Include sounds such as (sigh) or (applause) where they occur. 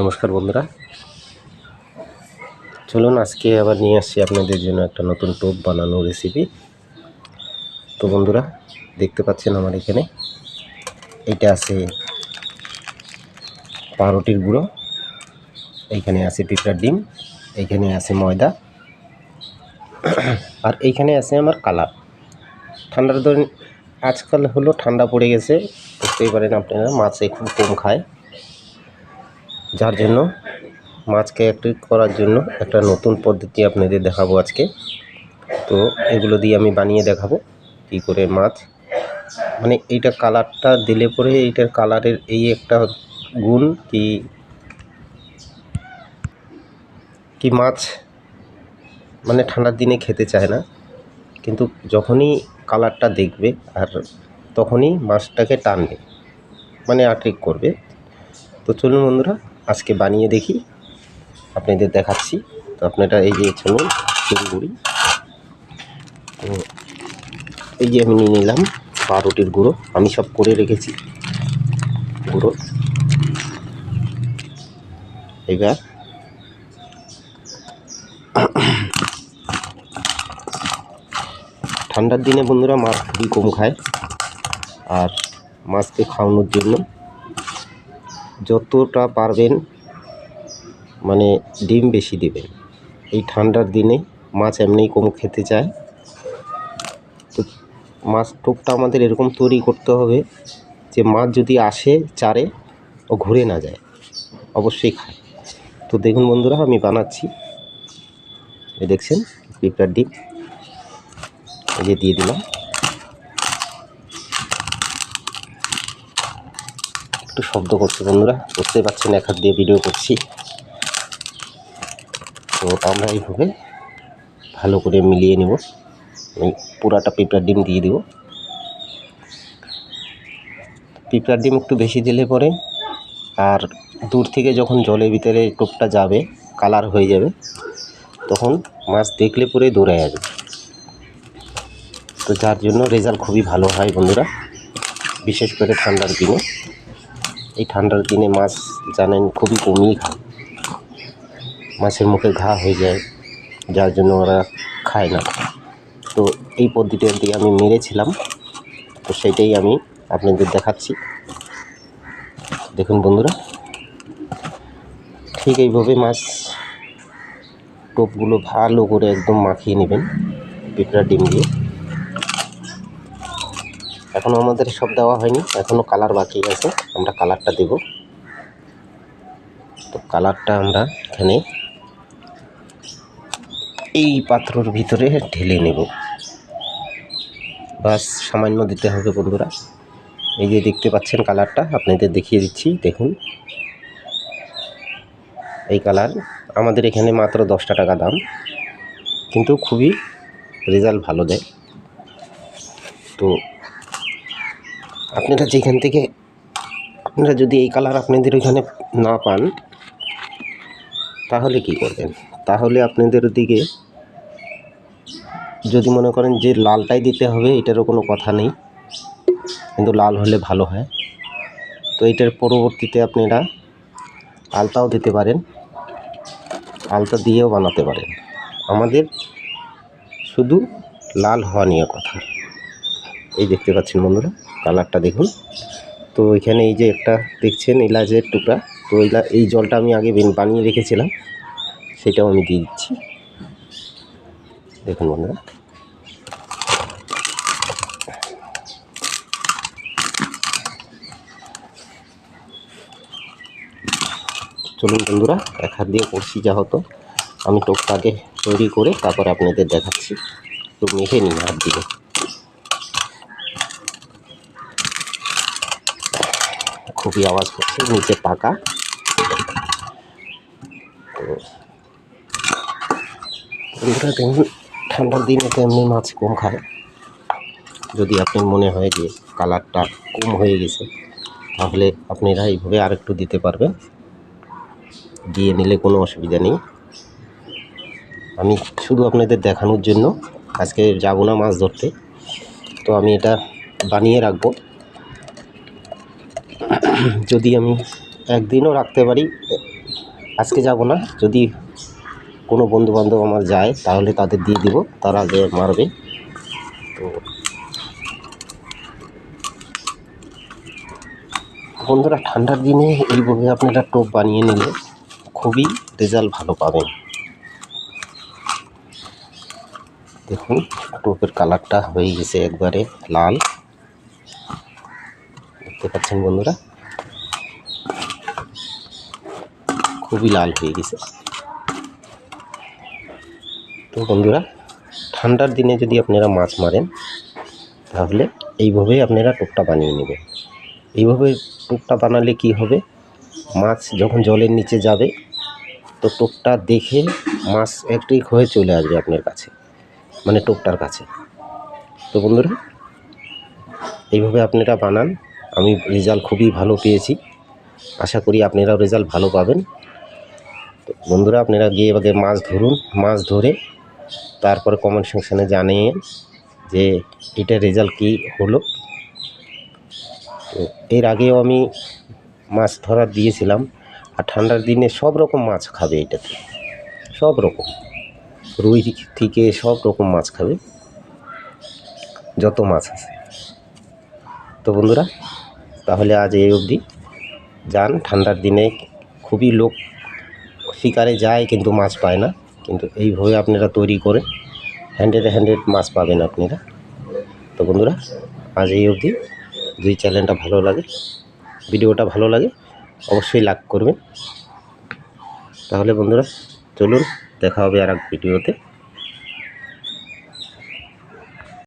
নমস্কার বন্ধুরা। চলুন আজকে আবার নিয়ে আসছি আপনাদের জন্য একটা নতুন টোপ বানানো রেসিপি তো বন্ধুরা, দেখতে পাচ্ছেন আমার এখানে। এটা আছে পাউরুটির গুঁড়ো, এইখানে আছে পিঁপড়ার ডিম, এইখানে আছে ময়দা, আর এইখানে আছে আমার কালার। ঠান্ডার ধরেন আজকাল হলো ঠান্ডা পড়ে গেছে, বুঝতেই পারেন আপনারা, মাছ খুব কম খায়। যার জন্য, মাছকে একটু করার জন্য একটা নতুন পদ্ধতি আপনাদের দেখাবো আজকে। তো এগুলো দিয়ে আমি বানিয়ে দেখাবো কী করে মাছ। মানে এইটা কালারটা দিলে পরে এইটার কালারের এই একটা গুণ কি কি মাছ মানে ঠান্ডার দিনে খেতে চায় না। কিন্তু যখনই কালারটা দেখবে আর তখনই মাছটাকে টানবে মানে আট্রিক করবে। তো চলুন বন্ধুরা আজকে বানিয়ে দেখি। আপনাদের দেখাচ্ছি। তো আপনারা এই যে চলুন করি। তো এই যে আমি নিয়ে নিলাম পাউরুটির গুঁড়ো। আমি সব করে রেখেছি গুঁড়ো। এবার ঠান্ডার দিনে বন্ধুরা মাছ খুবই কম খায়। আর মাছকে খাওয়ানোর জন্য যতটা পারবেন মানে ডিম বেশি দিবেন। এই ঠান্ডার দিনে মাছ এমনিই কম খেতে চায়। তো মাছ টোপটা আমাদের এরকম তৈরি করতে হবে যে মাছ যদি আসে চারে ও ঘুরে না যায়, অবশ্যই খায়। তো দেখুন বন্ধুরা, আমি বানাচ্ছি। এই দেখছেন পিঁপড়ার ডিম। এই যে দিয়ে দিলাম। একটু শব্দ করছে বন্ধুরা। বুঝতে পারছেন, এক হাত দিয়ে ভিডিও করছি। তো আমরা এইভাবে ভালো করে মিলিয়ে নেব। পুরাটা পিঁপড়ার ডিম দিয়ে দিব। পিঁপড়ার ডিম একটু বেশি দিলে পরে আর দূর থেকে যখন জলের ভিতরে টোপটা যাবে, কালার হয়ে যাবে, তখন মাছ দেখলে পরে দৌড়ে আসবে। তো যার জন্য রেজাল্ট খুবই ভালো হয় বন্ধুরা, বিশেষ করে ঠান্ডার দিনে। এই ঠান্ডার দিনে মাছ জানেন খুবই কমই খায়। মাছের মুখে ঘা হয়ে যায়, যার জন্য ওরা খায় না। তো এই পদ্ধতিটা দিয়ে আমি মেরেছিলাম, তো সেটাই আমি আপনাদের দেখাচ্ছি। দেখুন বন্ধুরা, ঠিক এইভাবে মাছ টোপগুলো ভালো করে একদম মাখিয়ে নেবেন, পিঁপড়া, ডিম দিয়ে। এখনও আমাদের সব দেওয়া হয়নি এখনও কালার বাকি আছে, আমরা কালারটা দেব। তো কালারটা আমরা এখানে এই পাত্রর ভিতরে ঢেলে নেব। বাস, সামান্য দিতে হবে বন্ধুরা। এই যে দেখতে পাচ্ছেন কালারটা আপনাদের দেখিয়ে দিচ্ছি, দেখুন। এই কালার আমাদের এখানে মাত্র দশটা টাকা দাম, কিন্তু খুবই রেজাল্ট ভালো দেয়। তো আপনারা যেখান থেকে, আপনারা যদি এই কালার আপনাদের ওইখানে না পান, তাহলে কি করবেন? তাহলে আপনাদের দিকে যদি মনে করেন যে লালটাই দিতে হবে, এটারও কোনো কথা নেই। কিন্তু লাল হলে ভালো হয়। তো এটার পরবর্তীতে আপনারা আলতাও দিতে পারেন। আলতা দিয়েও বানাতে পারেন। আমাদের শুধু লাল হওয়া নিয়ে কথা। এই দেখতে পাচ্ছেন বন্ধুরা, কালারটা দেখুন। তো এখানে এই যে একটা দেখছেন এলাচের টুকরা, তো এই জলটা আমি আগে বানিয়ে রেখেছিলাম, সেটাও আমি দিয়ে দিচ্ছি। দেখুন বন্ধুরা। চলুন বন্ধুরা, এক হাত দিয়ে করছি যা হতো আমি টোপটা আগে তৈরি করে তারপরে আপনাদের দেখাচ্ছি। একটু মেখে নিন হাত দিয়ে। খুবই আওয়াজ করছে, নিচে পাকা বন্ধুরা, দেখুন, ঠান্ডার দিনে তো এমনি মাছ কম খায়। যদি আপনার মনে হয় যে কালারটা কম হয়ে গেছে, তাহলে আপনারা এইভাবে আরেকটু দিতে পারবেন। দিয়ে নিলে কোনো অসুবিধা নেই। আমি শুধু আপনাদের দেখানোর জন্য আজকে যাব না মাছ ধরতে। তো আমি এটা বানিয়ে রাখব। (coughs) যদি আমি একদিনও রাখতে পারি, আজকে যাব না। যদি কোনো বন্ধু বান্ধব আমার যায়, তাহলে তাদের দিয়ে দিব, তারা আগে মারবে। তো বন্ধুরা, ঠান্ডার দিনে এইভাবে আপনারা টোপ বানিয়ে নিলে খুবই রেজাল্ট ভালো পাবেন। দেখুন, টোপের কালারটা হয়ে গেছে একবারে লাল। দেখতে পাচ্ছেন বন্ধুরা। খুবই লাল হয়ে গেছে। তো বন্ধুরা, ঠান্ডার দিনে যদি আপনারা মাছ মারেন, তাহলে এইভাবেই আপনারা টোপটা বানিয়ে নেবেন। এইভাবে টোপটা বানালে কি হবে? মাছ যখন জলের নিচে যাবে, তো টোপটা দেখে মাছ একটি হয়ে চলে আসবে আপনার কাছে মানে টোপটার কাছে। তো বন্ধুরা, এইভাবে আপনারা বানান। আমি রেজাল্ট খুবই ভালো পেয়েছি। আশা করি আপনারাও রেজাল্ট ভালো পাবেন। তো বন্ধুরা, আপনারা গিয়ে আগে মাছ ধরুন, মাছ ধরে তারপরে কমেন্ট সেকশানে জানিয়ে যে এটা রেজাল্ট কী হলো। তো এর আগেও আমি মাছ ধরার দিয়েছিলাম আর ঠান্ডার দিনে সব রকম মাছ খাবে এটাতে। সব রকম। রুই থেকে সব রকম মাছ খাবে। যত মাছ আছে। তো বন্ধুরা তাহলে আজ এই অবধি। যান, ঠান্ডার দিনে খুবই লোক শিকারে যায় কিন্তু মাছ পায় না। কিন্তু এইভাবে আপনারা তৈরি করে হ্যান্ডেড হ্যান্ডেড মাছ পাবেন আপনারা। তো বন্ধুরা, আজ এই অবধি। যদি চ্যানেলটা ভালো লাগে, ভিডিওটা ভালো লাগে, অবশ্যই লাইক করবেন। তাহলে বন্ধুরা, চলুন, দেখা হবে আর এক ভিডিওতে।